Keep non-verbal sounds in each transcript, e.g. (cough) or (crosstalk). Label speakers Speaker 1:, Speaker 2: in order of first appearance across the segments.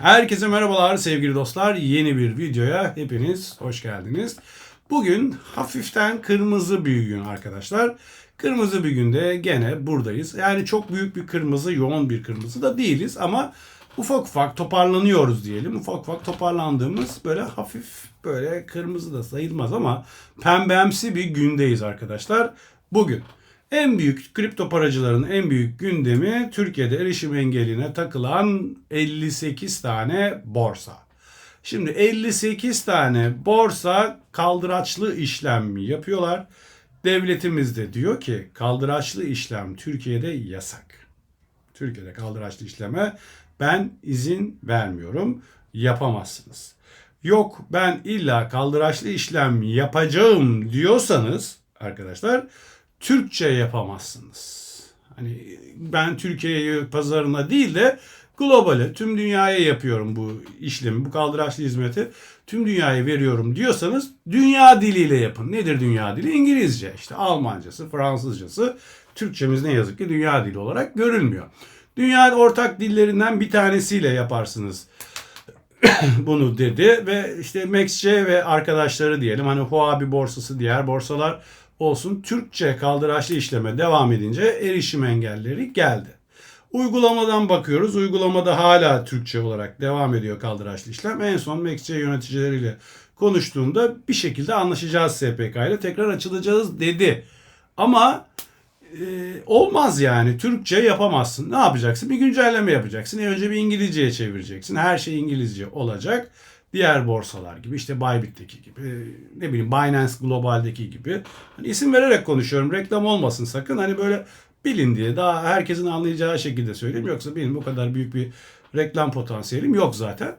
Speaker 1: Herkese merhabalar sevgili dostlar. Yeni bir videoya hepiniz hoş geldiniz. Bugün hafiften kırmızı bir gün arkadaşlar. Kırmızı bir günde gene buradayız. Yani çok büyük bir kırmızı, yoğun bir kırmızı da değiliz ama ufak ufak toparlanıyoruz diyelim. Ufak ufak toparlandığımız böyle hafif böyle kırmızı da sayılmaz ama pembemsi bir gündeyiz arkadaşlar. Bugün en büyük kripto paracıların en büyük gündemi Türkiye'de erişim engeline takılan 58 tane borsa. Şimdi 58 tane borsa kaldıraçlı işlem yapıyorlar. Devletimiz de diyor ki kaldıraçlı işlem Türkiye'de yasak. Türkiye'de kaldıraçlı işleme ben izin vermiyorum. Yapamazsınız. Yok ben illa kaldıraçlı işlem yapacağım diyorsanız arkadaşlar Türkçe yapamazsınız. Hani ben Türkiye pazarına değil de globale tüm dünyaya yapıyorum bu işlemi, bu kaldıraçlı hizmeti tüm dünyaya veriyorum diyorsanız dünya diliyle yapın. Nedir dünya dili? İngilizce, işte Almancası, Fransızcası. Türkçemiz ne yazık ki dünya dili olarak görülmüyor. Dünya ortak dillerinden bir tanesiyle yaparsınız (coughs) bunu dedi ve işte MaxC ve arkadaşları diyelim hani Huobi borsası diğer borsalar olsun Türkçe kaldıraçlı işleme devam edince erişim engelleri geldi. Uygulamadan bakıyoruz. Uygulamada hala Türkçe olarak devam ediyor kaldıraçlı işlem. En son MaxC yöneticileriyle konuştuğumda bir şekilde anlaşacağız SPK ile tekrar açılacağız dedi. Ama e, olmaz yani. Türkçe yapamazsın. Ne yapacaksın? Bir güncelleme yapacaksın. E, önce bir İngilizceye çevireceksin. Her şey İngilizce olacak. Diğer borsalar gibi işte Bybit'teki gibi ne bileyim Binance Global'deki gibi. Hani isim vererek konuşuyorum. Reklam olmasın sakın. Hani böyle bilin diye daha herkesin anlayacağı şekilde söyleyeyim. Yoksa benim bu kadar büyük bir reklam potansiyelim yok zaten.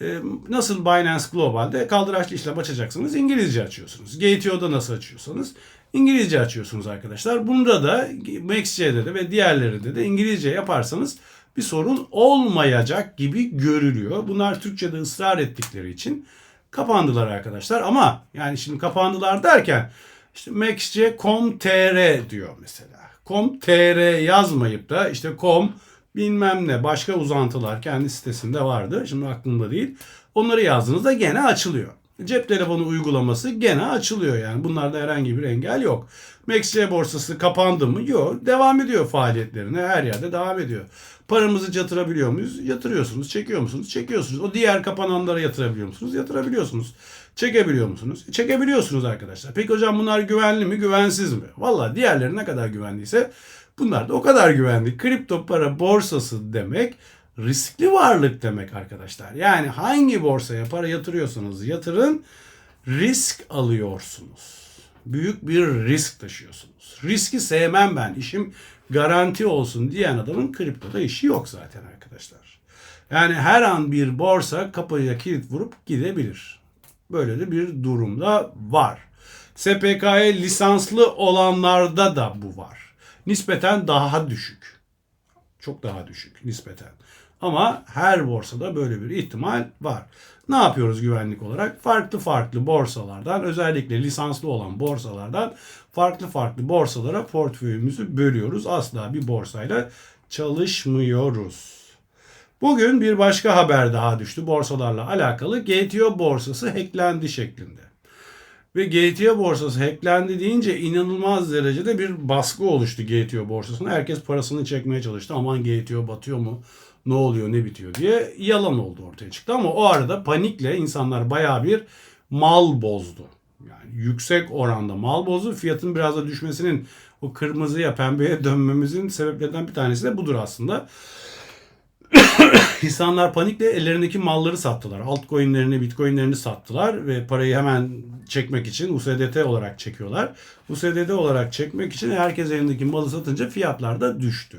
Speaker 1: Ee, nasıl Binance Global'de kaldıraçlı işlem açacaksınız İngilizce açıyorsunuz. GTO'da nasıl açıyorsanız İngilizce açıyorsunuz arkadaşlar. Bunda da MaxC'de de ve diğerlerinde de İngilizce yaparsanız bir sorun olmayacak gibi görülüyor. Bunlar Türkçe'de ısrar ettikleri için kapandılar arkadaşlar. Ama yani şimdi kapandılar derken işte maxc.com.tr diyor mesela. com.tr yazmayıp da işte com bilmem ne başka uzantılar kendi sitesinde vardı. Şimdi aklımda değil. Onları yazdığınızda gene açılıyor. Cep telefonu uygulaması gene açılıyor yani. Bunlarda herhangi bir engel yok. MaxC borsası kapandı mı? Yok. Devam ediyor faaliyetlerine. Her yerde devam ediyor. Paramızı yatırabiliyor muyuz? Yatırıyorsunuz. Çekiyor musunuz? Çekiyorsunuz. O diğer kapananlara yatırabiliyor musunuz? Yatırabiliyorsunuz. Çekebiliyor musunuz? Çekebiliyorsunuz arkadaşlar. Peki hocam bunlar güvenli mi? Güvensiz mi? Valla diğerleri ne kadar güvenliyse bunlar da o kadar güvenli. Kripto para borsası demek riskli varlık demek arkadaşlar. Yani hangi borsaya para yatırıyorsanız yatırın risk alıyorsunuz. Büyük bir risk taşıyorsunuz. Riski sevmem ben. İşim garanti olsun diyen adamın kriptoda işi yok zaten arkadaşlar. Yani her an bir borsa kapıya kilit vurup gidebilir. Böyle de bir durumda var. SPK'ye lisanslı olanlarda da bu var. Nispeten daha düşük. Çok daha düşük nispeten. Ama her borsada böyle bir ihtimal var. Ne yapıyoruz güvenlik olarak? Farklı farklı borsalardan özellikle lisanslı olan borsalardan farklı farklı borsalara portföyümüzü bölüyoruz. Asla bir borsayla çalışmıyoruz. Bugün bir başka haber daha düştü borsalarla alakalı. GTO borsası hacklendi şeklinde. Ve GTO borsası hacklendi deyince inanılmaz derecede bir baskı oluştu GTO borsasına. Herkes parasını çekmeye çalıştı. Aman GTO batıyor mu? Ne oluyor ne bitiyor diye yalan oldu ortaya çıktı. Ama o arada panikle insanlar bayağı bir mal bozdu. Yani yüksek oranda mal bozdu. Fiyatın biraz da düşmesinin o kırmızıya pembeye dönmemizin sebeplerinden bir tanesi de budur aslında. (coughs) İnsanlar panikle ellerindeki malları sattılar. Altcoin'lerini, bitcoin'lerini sattılar ve parayı hemen çekmek için USDT olarak çekiyorlar. USDT olarak çekmek için herkes elindeki malı satınca fiyatlar da düştü.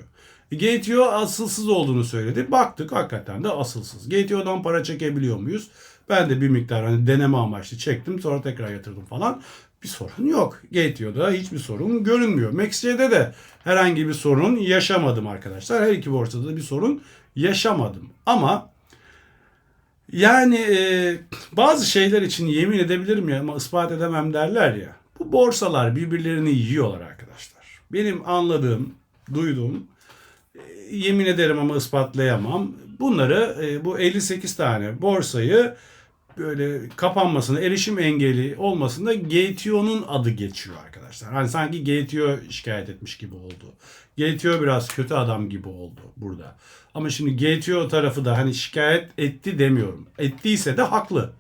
Speaker 1: GTO asılsız olduğunu söyledi. Baktık hakikaten de asılsız. GTO'dan para çekebiliyor muyuz? Ben de bir miktar hani deneme amaçlı çektim sonra tekrar yatırdım falan. Bir sorun yok. GTO'da hiçbir sorun görünmüyor. MaxC'de de herhangi bir sorun yaşamadım arkadaşlar. Her iki borsada da bir sorun yaşamadım. Ama yani e, bazı şeyler için yemin edebilirim ya ama ispat edemem derler ya. Bu borsalar birbirlerini yiyorlar arkadaşlar. Benim anladığım, duyduğum, yemin ederim ama ispatlayamam. bunları e, bu 58 tane borsayı böyle kapanmasına, erişim engeli olmasında GTO'nun adı geçiyor arkadaşlar. Hani sanki GTO şikayet etmiş gibi oldu. GTO biraz kötü adam gibi oldu burada. Ama şimdi GTO tarafı da hani şikayet etti demiyorum. Ettiyse de haklı.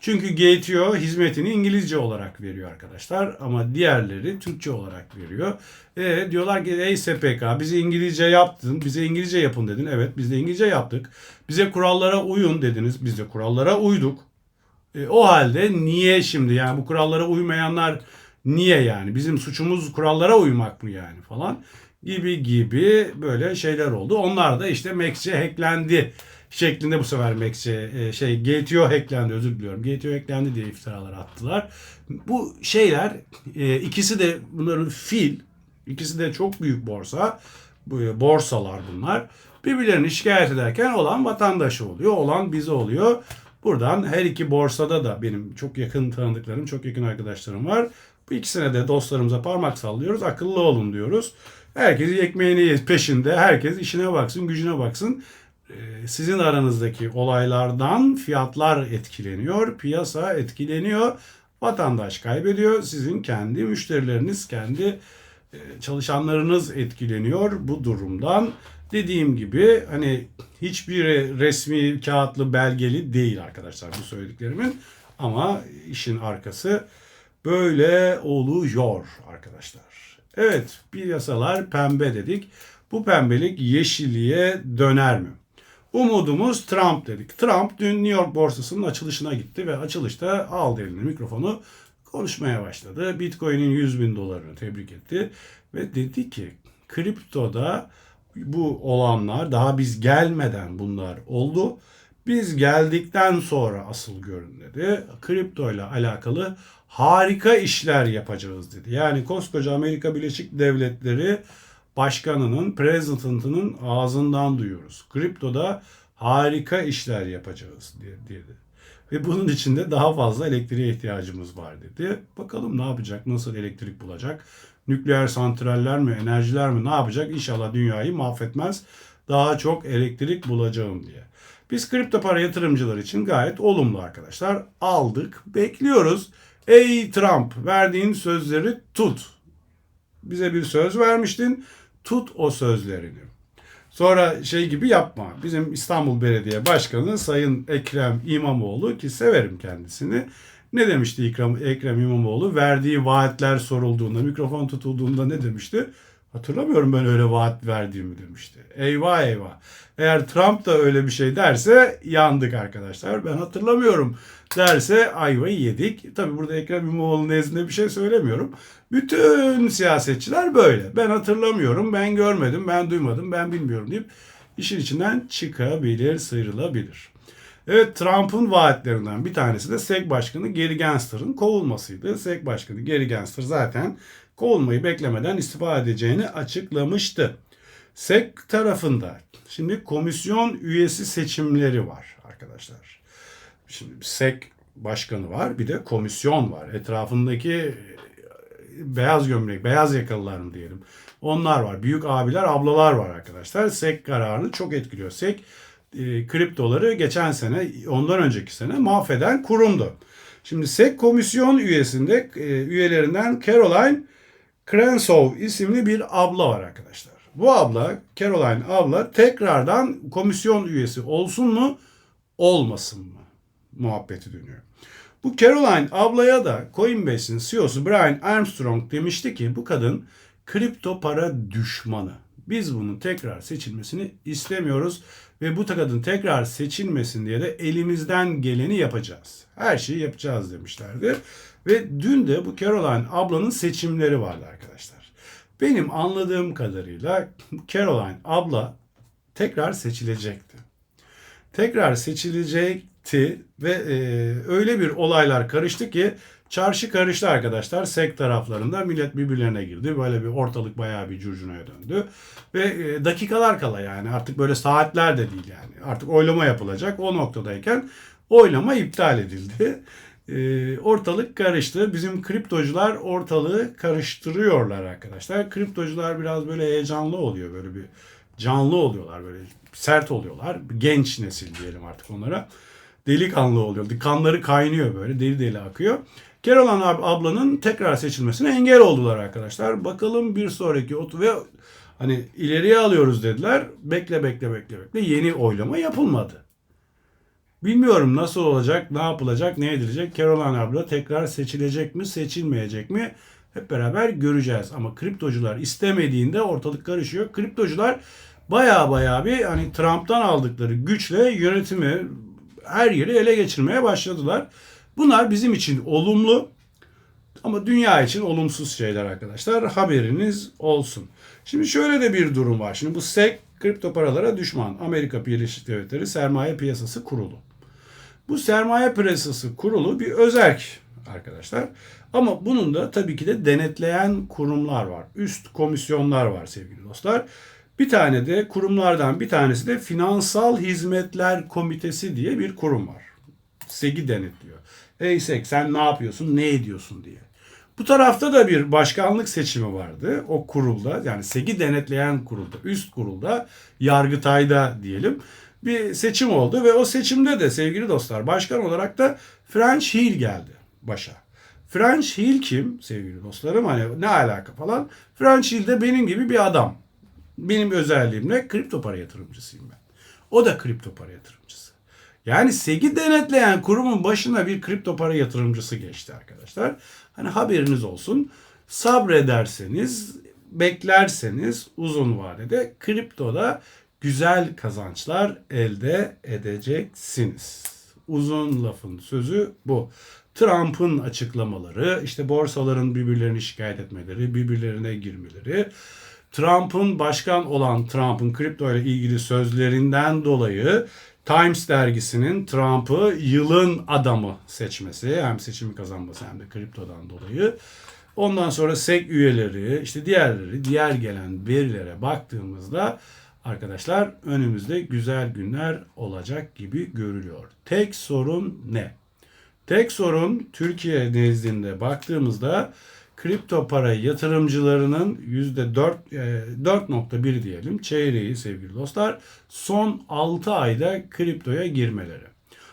Speaker 1: Çünkü GTO hizmetini İngilizce olarak veriyor arkadaşlar ama diğerleri Türkçe olarak veriyor. E, diyorlar ki ey SPK bizi İngilizce yaptın, bize İngilizce yapın dedin. Evet biz de İngilizce yaptık. Bize kurallara uyun dediniz. Biz de kurallara uyduk. E, o halde niye şimdi yani bu kurallara uymayanlar niye yani? Bizim suçumuz kurallara uymak mı yani falan gibi gibi böyle şeyler oldu. Onlar da işte Max'e hacklendi şeklinde bu sefer Max'e e, şey GTO hacklendi özür diliyorum. GTO hacklendi diye iftiralar attılar. Bu şeyler e, ikisi de bunların fil ikisi de çok büyük borsa. E, borsalar bunlar. Birbirlerini şikayet ederken olan vatandaşı oluyor. Olan bize oluyor. Buradan her iki borsada da benim çok yakın tanıdıklarım, çok yakın arkadaşlarım var. Bu ikisine de dostlarımıza parmak sallıyoruz. Akıllı olun diyoruz. Herkes ekmeğini peşinde. Herkes işine baksın, gücüne baksın. Ee, Sizin aranızdaki olaylardan fiyatlar etkileniyor, piyasa etkileniyor, vatandaş kaybediyor. Sizin kendi müşterileriniz, kendi e, çalışanlarınız etkileniyor bu durumdan. Dediğim gibi hani hiçbir resmi kağıtlı belgeli değil arkadaşlar bu söylediklerimin ama işin arkası böyle oluyor arkadaşlar. Evet piyasalar pembe dedik. Bu pembelik yeşilliğe döner mi? Umudumuz Trump dedik. Trump dün New York borsasının açılışına gitti ve açılışta aldı eline mikrofonu konuşmaya başladı. Bitcoin'in 100 bin dolarını tebrik etti ve dedi ki kriptoda bu olanlar daha biz gelmeden bunlar oldu. Biz geldikten sonra asıl görün dedi. Kripto ile alakalı harika işler yapacağız dedi. Yani koskoca Amerika Birleşik Devletleri başkanının, president'ının ağzından duyuyoruz. Kriptoda harika işler yapacağız diye dedi. Ve bunun için de daha fazla elektriğe ihtiyacımız var dedi. Bakalım ne yapacak, nasıl elektrik bulacak? Nükleer santraller mi, enerjiler mi ne yapacak? İnşallah dünyayı mahvetmez. Daha çok elektrik bulacağım diye. Biz kripto para yatırımcılar için gayet olumlu arkadaşlar. Aldık, bekliyoruz. Ey Trump, verdiğin sözleri tut. Bize bir söz vermiştin. Tut o sözlerini. Sonra şey gibi yapma. Bizim İstanbul Belediye Başkanı Sayın Ekrem İmamoğlu ki severim kendisini. Ne demişti Ekrem, Ekrem İmamoğlu? Verdiği vaatler sorulduğunda, mikrofon tutulduğunda ne demişti? Hatırlamıyorum ben öyle vaat verdiğimi demişti. Eyvah eyvah. Eğer Trump da öyle bir şey derse yandık arkadaşlar. Ben hatırlamıyorum derse ayvayı yedik. Tabi burada Ekrem İmamoğlu nezdinde bir şey söylemiyorum. Bütün siyasetçiler böyle. Ben hatırlamıyorum, ben görmedim, ben duymadım, ben bilmiyorum deyip işin içinden çıkabilir, sıyrılabilir. Evet Trump'ın vaatlerinden bir tanesi de SEC Başkanı Gary Gensler'ın kovulmasıydı. SEC Başkanı Gary Gensler zaten kovulmayı beklemeden istifa edeceğini açıklamıştı. SEC tarafında şimdi komisyon üyesi seçimleri var arkadaşlar. Şimdi SEC başkanı var bir de komisyon var. Etrafındaki beyaz gömlek, beyaz yakalılar mı diyelim. Onlar var. Büyük abiler, ablalar var arkadaşlar. SEC kararını çok etkiliyor. SEC e, kriptoları geçen sene, ondan önceki sene mahveden kurumdu. Şimdi SEC komisyon üyesinde e, üyelerinden Caroline Crenshaw isimli bir abla var arkadaşlar. Bu abla, Caroline abla tekrardan komisyon üyesi olsun mu, olmasın mı muhabbeti dönüyor. Bu Caroline ablaya da Coinbase'in CEO'su Brian Armstrong demişti ki bu kadın kripto para düşmanı. Biz bunun tekrar seçilmesini istemiyoruz ve bu kadın tekrar seçilmesin diye de elimizden geleni yapacağız. Her şeyi yapacağız demişlerdi. Ve dün de bu Caroline ablanın seçimleri vardı arkadaşlar. Benim anladığım kadarıyla Caroline abla tekrar seçilecekti. Tekrar seçilecekti ve e, öyle bir olaylar karıştı ki çarşı karıştı arkadaşlar. SEK taraflarında millet birbirlerine girdi. Böyle bir ortalık bayağı bir curcunaya döndü. Ve e, dakikalar kala yani artık böyle saatler de değil yani. Artık oylama yapılacak. O noktadayken oylama iptal edildi. E, ortalık karıştı. Bizim kriptocular ortalığı karıştırıyorlar arkadaşlar. Kriptocular biraz böyle heyecanlı oluyor. Böyle bir canlı oluyorlar böyle sert oluyorlar. Genç nesil diyelim artık onlara. Delikanlı oluyor. Kanları kaynıyor böyle deli deli akıyor. Caroline ab- ablanın tekrar seçilmesine engel oldular arkadaşlar. Bakalım bir sonraki otu ve hani ileriye alıyoruz dediler. Bekle bekle bekle bekle. Yeni oylama yapılmadı. Bilmiyorum nasıl olacak, ne yapılacak, ne edilecek. Caroline abla tekrar seçilecek mi, seçilmeyecek mi? Hep beraber göreceğiz. Ama kriptocular istemediğinde ortalık karışıyor. Kriptocular baya baya bir hani Trump'tan aldıkları güçle yönetimi her yeri ele geçirmeye başladılar. Bunlar bizim için olumlu ama dünya için olumsuz şeyler arkadaşlar. Haberiniz olsun. Şimdi şöyle de bir durum var. Şimdi bu SEC kripto paralara düşman. Amerika Birleşik Devletleri Sermaye Piyasası Kurulu. Bu sermaye piyasası kurulu bir özerk arkadaşlar. Ama bunun da tabii ki de denetleyen kurumlar var. Üst komisyonlar var sevgili dostlar. Bir tane de kurumlardan bir tanesi de Finansal Hizmetler Komitesi diye bir kurum var. SEG'i denetliyor. Ey SEG sen ne yapıyorsun, ne ediyorsun diye. Bu tarafta da bir başkanlık seçimi vardı. O kurulda yani SEG'i denetleyen kurulda, üst kurulda, Yargıtay'da diyelim bir seçim oldu ve o seçimde de sevgili dostlar başkan olarak da French Hill geldi başa. French Hill kim sevgili dostlarım hani ne alaka falan. French Hill de benim gibi bir adam. Benim özelliğimle kripto para yatırımcısıyım ben. O da kripto para yatırımcısı. Yani SEG'i denetleyen kurumun başına bir kripto para yatırımcısı geçti arkadaşlar. Hani haberiniz olsun. Sabrederseniz, beklerseniz uzun vadede kriptoda güzel kazançlar elde edeceksiniz. Uzun lafın sözü bu. Trump'ın açıklamaları, işte borsaların birbirlerini şikayet etmeleri, birbirlerine girmeleri, Trump'ın başkan olan Trump'ın kripto ile ilgili sözlerinden dolayı Times dergisinin Trump'ı yılın adamı seçmesi, hem seçimi kazanması hem de kriptodan dolayı. Ondan sonra SEC üyeleri, işte diğerleri, diğer gelen verilere baktığımızda arkadaşlar önümüzde güzel günler olacak gibi görülüyor. Tek sorun ne? Tek sorun Türkiye nezdinde baktığımızda kripto para yatırımcılarının %4 4.1 diyelim çeyreği sevgili dostlar son 6 ayda kriptoya girmeleri.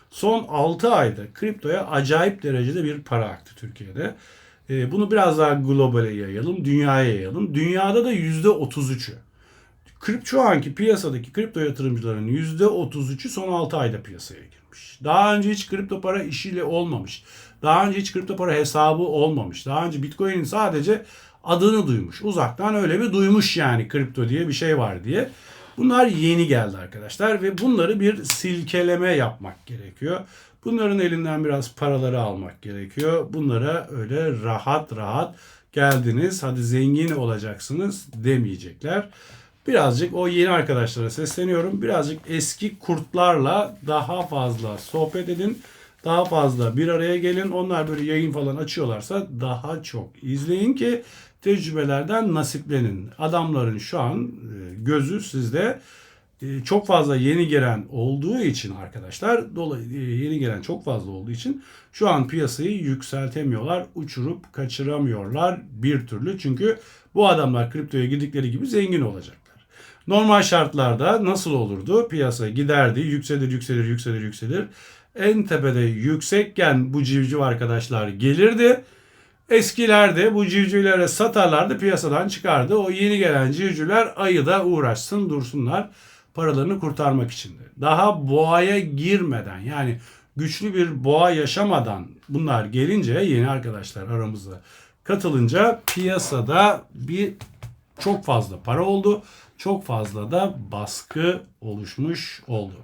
Speaker 1: Son 6 ayda kriptoya acayip derecede bir para aktı Türkiye'de. E, Bunu biraz daha globale yayalım, dünyaya yayalım. Dünyada da %33'ü. Krip, şu anki piyasadaki kripto yatırımcıların %33'ü son 6 ayda piyasaya girmiş. Daha önce hiç kripto para işiyle olmamış. Daha önce hiç kripto para hesabı olmamış. Daha önce Bitcoin'in sadece adını duymuş. Uzaktan öyle bir duymuş yani kripto diye bir şey var diye. Bunlar yeni geldi arkadaşlar ve bunları bir silkeleme yapmak gerekiyor. Bunların elinden biraz paraları almak gerekiyor. Bunlara öyle rahat rahat geldiniz hadi zengin olacaksınız demeyecekler. Birazcık o yeni arkadaşlara sesleniyorum. Birazcık eski kurtlarla daha fazla sohbet edin. Daha fazla bir araya gelin. Onlar böyle yayın falan açıyorlarsa daha çok izleyin ki tecrübelerden nasiplenin. Adamların şu an e, gözü sizde e, çok fazla yeni gelen olduğu için arkadaşlar dolayı e, yeni gelen çok fazla olduğu için şu an piyasayı yükseltemiyorlar, uçurup kaçıramıyorlar bir türlü. Çünkü bu adamlar kriptoya girdikleri gibi zengin olacaklar. Normal şartlarda nasıl olurdu? Piyasa giderdi, yükselir, yükselir, yükselir, yükselir. En tepede yüksekken bu civciv arkadaşlar gelirdi. Eskilerde bu civcivlere satarlardı, piyasadan çıkardı. O yeni gelen civcivler ayıda uğraşsın, dursunlar paralarını kurtarmak içindi. Daha boğaya girmeden yani güçlü bir boğa yaşamadan bunlar gelince yeni arkadaşlar aramızda katılınca piyasada bir çok fazla para oldu. Çok fazla da baskı oluşmuş oldu.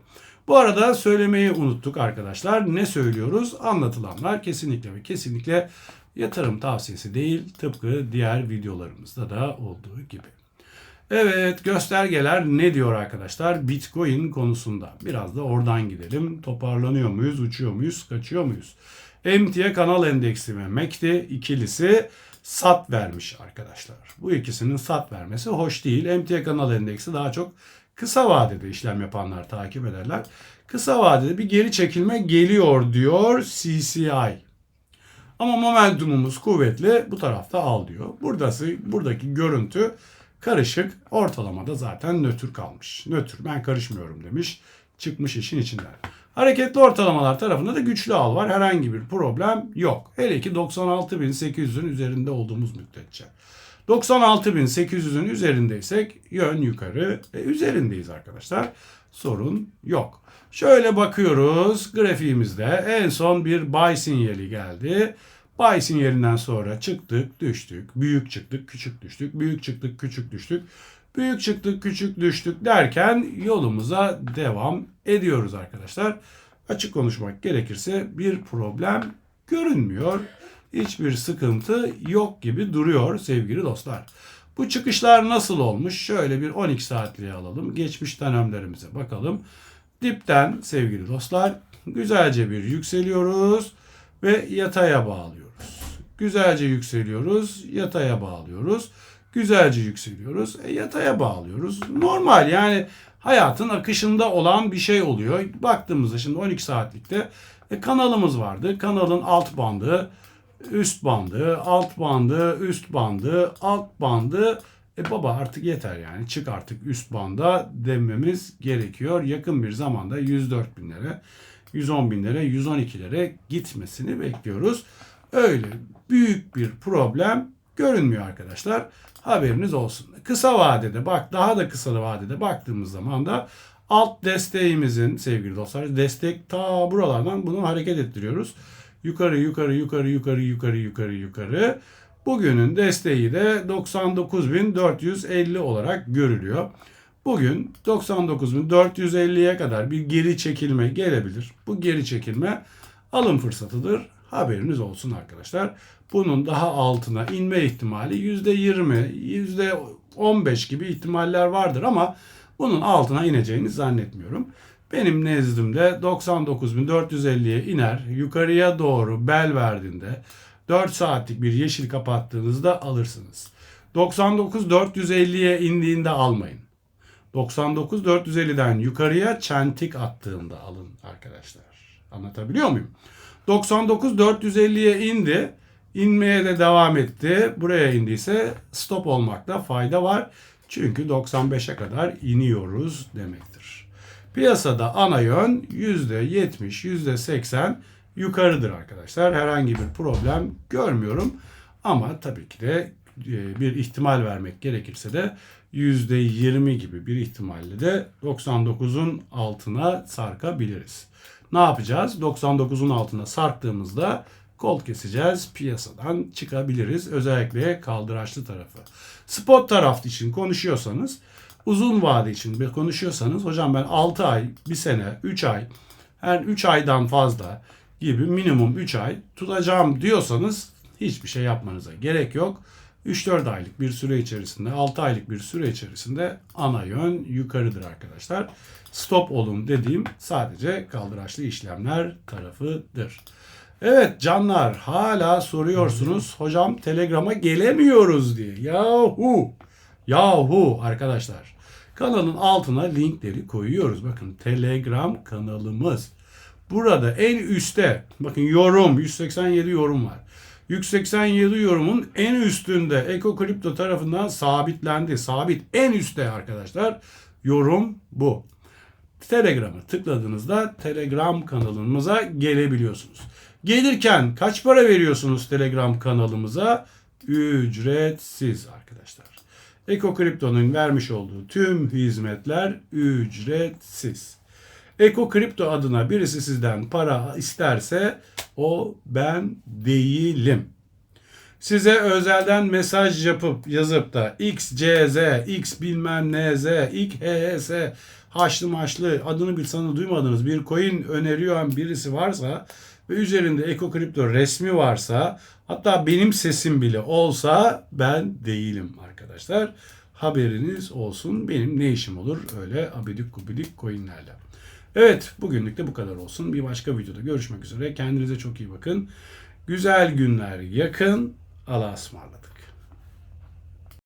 Speaker 1: Bu arada söylemeyi unuttuk arkadaşlar. Ne söylüyoruz? Anlatılanlar kesinlikle ve kesinlikle yatırım tavsiyesi değil. Tıpkı diğer videolarımızda da olduğu gibi. Evet göstergeler ne diyor arkadaşlar Bitcoin konusunda. Biraz da oradan gidelim. Toparlanıyor muyuz, uçuyor muyuz, kaçıyor muyuz? MTA kanal endeksi ve MACD ikilisi sat vermiş arkadaşlar. Bu ikisinin sat vermesi hoş değil. MTA kanal endeksi daha çok kısa vadede işlem yapanlar takip ederler. Kısa vadede bir geri çekilme geliyor diyor CCI. Ama momentumumuz kuvvetli bu tarafta al diyor. Buradası, buradaki görüntü karışık. Ortalamada zaten nötr kalmış. Nötr ben karışmıyorum demiş. Çıkmış işin içinden. Hareketli ortalamalar tarafında da güçlü al var. Herhangi bir problem yok. Hele ki 96.800'ün üzerinde olduğumuz müddetçe. 96.800'ün üzerindeysek yön yukarı ve üzerindeyiz arkadaşlar. Sorun yok. Şöyle bakıyoruz grafiğimizde en son bir buy sinyali geldi. Buy sinyalinden sonra çıktık, düştük, büyük çıktık, küçük düştük, büyük çıktık, küçük düştük. Büyük çıktık, küçük düştük derken yolumuza devam ediyoruz arkadaşlar. Açık konuşmak gerekirse bir problem görünmüyor. Hiçbir sıkıntı yok gibi duruyor sevgili dostlar. Bu çıkışlar nasıl olmuş? Şöyle bir 12 saatliğe alalım. Geçmiş dönemlerimize bakalım. Dipten sevgili dostlar güzelce bir yükseliyoruz ve yataya bağlıyoruz. Güzelce yükseliyoruz, yataya bağlıyoruz. Güzelce yükseliyoruz, e, yataya bağlıyoruz. Normal yani hayatın akışında olan bir şey oluyor. Baktığımızda şimdi 12 saatlikte e, kanalımız vardı. Kanalın alt bandı, üst bandı, alt bandı, üst bandı, alt bandı. E baba artık yeter yani çık artık üst banda dememiz gerekiyor. Yakın bir zamanda 104 binlere, 110 binlere, 112'lere gitmesini bekliyoruz. Öyle büyük bir problem görünmüyor arkadaşlar. Haberiniz olsun. Kısa vadede bak daha da kısa vadede baktığımız zaman da alt desteğimizin sevgili dostlar destek ta buralardan bunu hareket ettiriyoruz. Yukarı yukarı yukarı yukarı yukarı yukarı yukarı. Bugünün desteği de 99.450 olarak görülüyor. Bugün 99.450'ye kadar bir geri çekilme gelebilir. Bu geri çekilme alım fırsatıdır. Haberiniz olsun arkadaşlar. Bunun daha altına inme ihtimali %20, %15 gibi ihtimaller vardır ama bunun altına ineceğini zannetmiyorum. Benim nezdimde 99.450'ye iner. Yukarıya doğru bel verdiğinde 4 saatlik bir yeşil kapattığınızda alırsınız. 99.450'ye indiğinde almayın. 99.450'den yukarıya çentik attığında alın arkadaşlar. Anlatabiliyor muyum? 99.450'ye indi. İnmeye de devam etti. Buraya indiyse stop olmakta fayda var. Çünkü 95'e kadar iniyoruz demektir. Piyasada ana yön %70, %80 yukarıdır arkadaşlar. Herhangi bir problem görmüyorum. Ama tabii ki de e, bir ihtimal vermek gerekirse de %20 gibi bir ihtimalle de 99'un altına sarkabiliriz. Ne yapacağız? 99'un altına sarktığımızda kol keseceğiz. Piyasadan çıkabiliriz. Özellikle kaldıraçlı tarafı. Spot taraf için konuşuyorsanız uzun vade için konuşuyorsanız hocam ben 6 ay, 1 sene, 3 ay her 3 aydan fazla gibi minimum 3 ay tutacağım diyorsanız hiçbir şey yapmanıza gerek yok. 3-4 aylık bir süre içerisinde, 6 aylık bir süre içerisinde ana yön yukarıdır arkadaşlar. Stop olun dediğim sadece kaldıraçlı işlemler tarafıdır. Evet canlar hala soruyorsunuz hocam Telegram'a gelemiyoruz diye. Yahu yahu arkadaşlar kanalın altına linkleri koyuyoruz. Bakın Telegram kanalımız. Burada en üstte bakın yorum 187 yorum var. 187 yorumun en üstünde Eko Kripto tarafından sabitlendi. Sabit en üstte arkadaşlar. Yorum bu. Telegram'ı tıkladığınızda Telegram kanalımıza gelebiliyorsunuz. Gelirken kaç para veriyorsunuz Telegram kanalımıza? Ücretsiz arkadaşlar. Eko Kripto'nun vermiş olduğu tüm hizmetler ücretsiz. Eko Kripto adına birisi sizden para isterse o ben değilim. Size özelden mesaj yapıp yazıp da XCZ, X bilmem NZ, XHS, haşlı maşlı adını bir sanı duymadığınız bir coin öneriyor birisi varsa ve üzerinde Eko Kripto resmi varsa hatta benim sesim bile olsa ben değilim arkadaşlar. Haberiniz olsun benim ne işim olur öyle abidik gubidik coinlerle. Evet bugünlük de bu kadar olsun. Bir başka videoda görüşmek üzere. Kendinize çok iyi bakın. Güzel günler yakın. Allah'a ısmarladık.